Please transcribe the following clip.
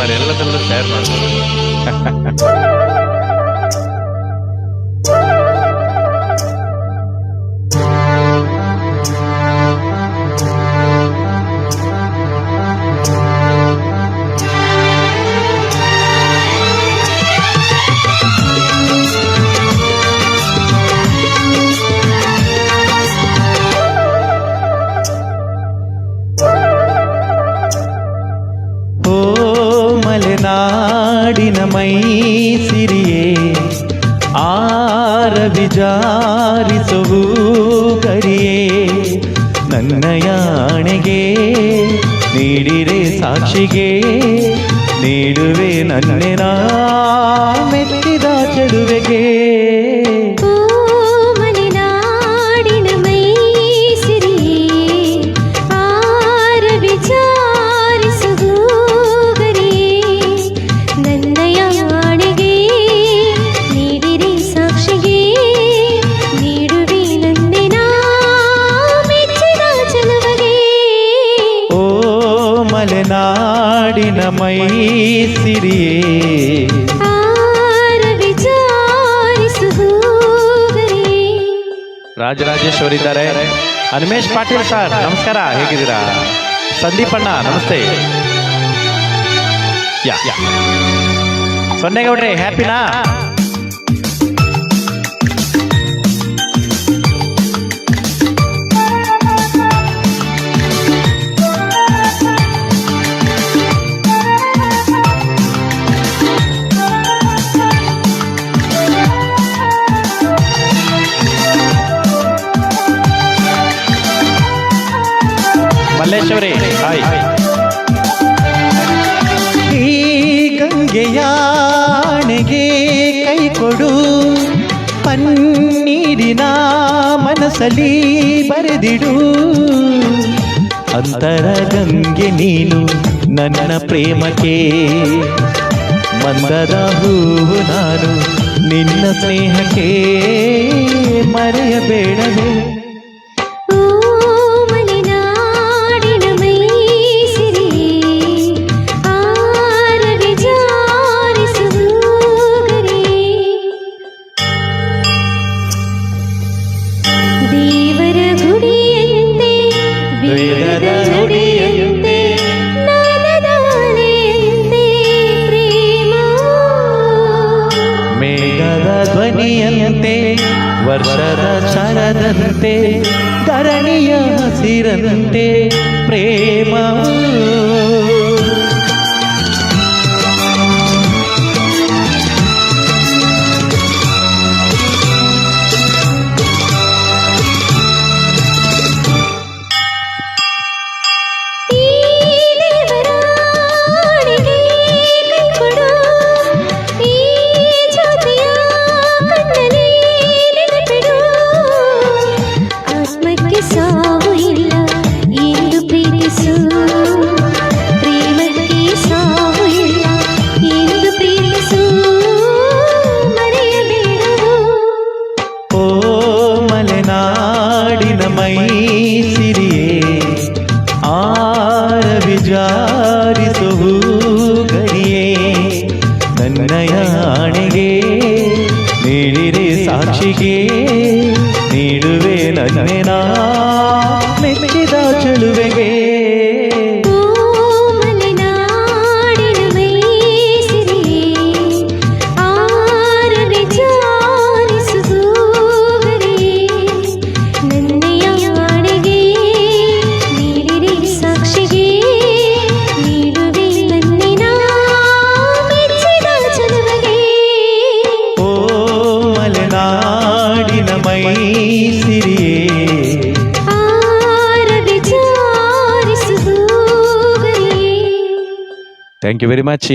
ಮಾಡ್ತಾರೆ ಎಲ್ಲ ಥರದ ಶೇರ್ ಮಾಡ್ತಾರೆ ಮಲೆನಾಡಿನ ಮೈ ಸಿರಿಯೇ ಆರ ವಿಚಾರಿಸುವು ಕರಿಯೇ ನನ್ನ ಯಾಣೆಗೆ ನೀಡಿರೆ ಸಾಕ್ಷಿಗೆ ನೀಡುವೆ ನನ್ನೆನ ಮೆಟ್ಟಿದ ಚೆಲುವೆಗೆ ಮಲೆನಾಡಿನ ಮೈ ಸಿರಿಯೇ ಆರ ವಿಚಾರಿಸುವು ಗರಿಯೇ ರಾಜರಾಜೇಶ್ವರಿ ಇದ್ದಾರೆ ಹನುಮೇಶ್ ಪಾಟೀಲ್ ಸರ್ ನಮಸ್ಕಾರ ಹೇಗಿದ್ದೀರಾ ಸಂದೀಪ್ ಅಣ್ಣ ನಮಸ್ತೆ ಯಾ ಯಾ ಸೊನ್ನೆಗೌಡ್ರೆ ಹ್ಯಾಪಿನಾ ಮಲ್ಲೇಶ್ವರಿ. ಹಾಯ್. ಈ ಗಂಗೆಯಾಣೆಗೆ ಕೈ ಕೊಡು. ಪನ್ನೀರಿನ ಮನಸಲಿ ಬರೆದಿಡು. ಅಂತರ ಗಂಗೆ ನೀನು ನನ್ನ ಪ್ರೇಮಕ್ಕೆ. ಮಂದದ ಹೂವು ನಾನು ನಿನ್ನ ಸ್ನೇಹಕ್ಕೆ. ಮರೆಯಬೇಡವೇ. ಮೇಘದ ಧ್ವನಿಯಂತೆ ವರ್ಷದ ಶರದಂತೆ ಧರಣಿಯ ಹಸಿರಂತೆ ಪ್ರೇಮ ಸಾಕ್ಷಿಗೆ ನೀಡುವೆ ನನ್ನೆನ ಮೆಚ್ಚಿದ ಚೆಲುವೆಗೆ ಮಲೆನಾಡಿನ ಮೈ ಸಿರಿಯೇ ಆರ ವಿಚಾರಿಸುವು ಗರಿಯೇ ಥ್ಯಾಂಕ್ ಯು ವೆರಿ ಮಚ್